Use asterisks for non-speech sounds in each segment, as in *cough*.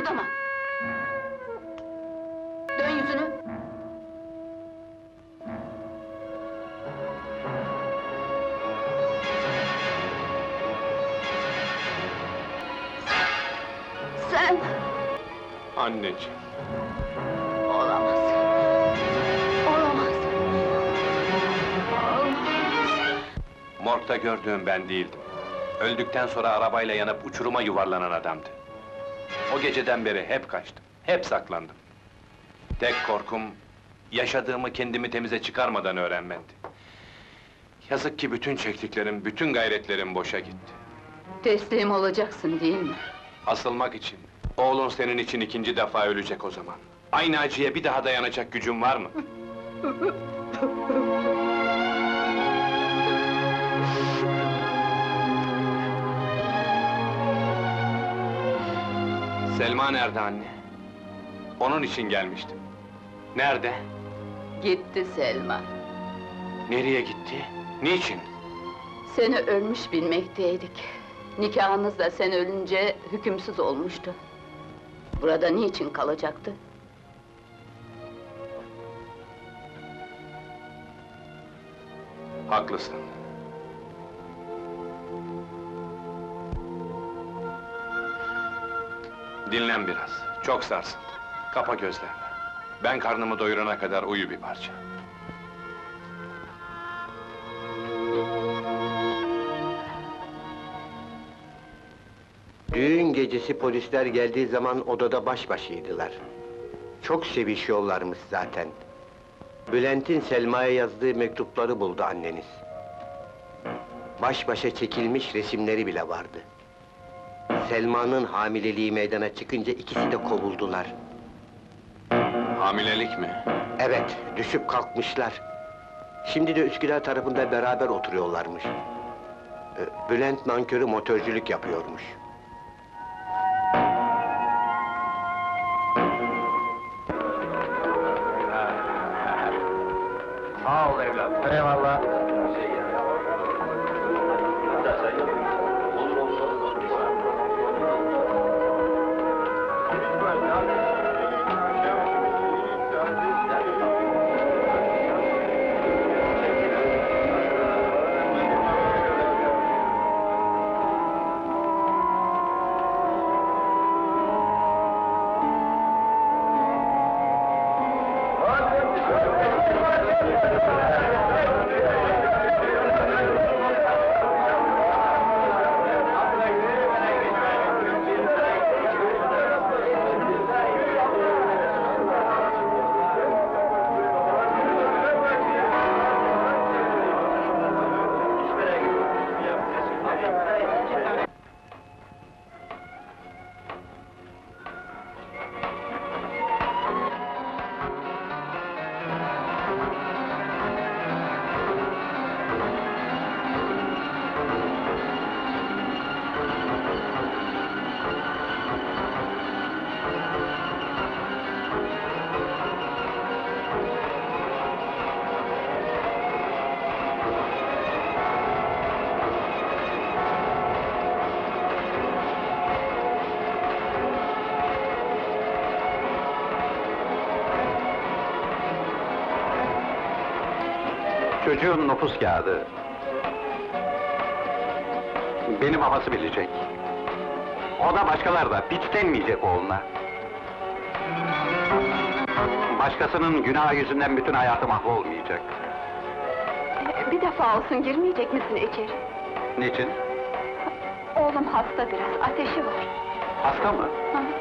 Kıpırdama! Dön yüzünü! Sen! Anneciğim. Olamaz! Olamaz! Morgda gördüğüm ben değildim. Öldükten sonra arabayla yanıp uçuruma yuvarlanan adamdı. O geceden beri hep kaçtım, hep saklandım. Tek korkum, yaşadığımı kendimi temize çıkarmadan öğrenmendi. Yazık ki bütün çektiklerim, bütün gayretlerim boşa gitti. Teslim olacaksın değil mi? Asılmak için, oğlun senin için ikinci defa ölecek o zaman. Aynı acıya bir daha dayanacak gücün var mı? *laughs* Selma nerede anne? Onun için gelmiştim. Nerede? Gitti Selma. Nereye gitti? Niçin? Seni ölmüş bilmekteydik. Nikahınız da sen ölünce hükümsüz olmuştu. Burada niçin kalacaktı? Haklısın. Dinlen biraz. Çok sarsın. Kapa gözlerini. Ben karnımı doyurana kadar uyu bir parça. Düğün gecesi polisler geldiği zaman odada baş başaydılar. Çok sevişiyorlarmış zaten. Bülent'in Selma'ya yazdığı mektupları buldu anneniz. Baş başa çekilmiş resimleri bile vardı. Selma'nın hamileliği meydana çıkınca ikisi de kovuldular. Hamilelik mi? Evet, düşüp kalkmışlar. Şimdi de Üsküdar tarafında beraber oturuyorlarmış. Ee, Bülent nankörü motorculuk yapıyormuş. Sağ ol evlat. Eyvallah. Çocuğun nüfus kağıdı. Benim babası bilecek. O da başkalar da denmeyecek oğluna. Başkasının günahı yüzünden bütün hayatı mahvolmayacak. Bir defa olsun girmeyecek misin içeri? Niçin? Oğlum hasta biraz, ateşi var. Hasta mı? Hı.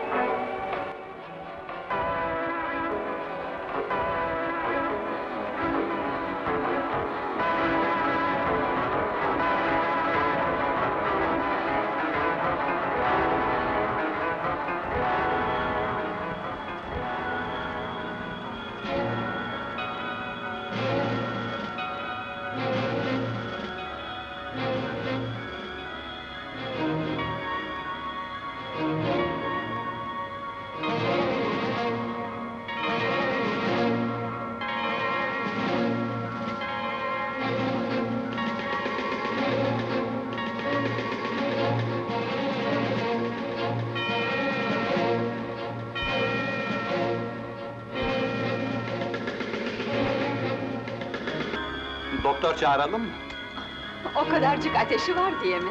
Doktor çağıralım mı? O kadarcık ateşi var diye mi?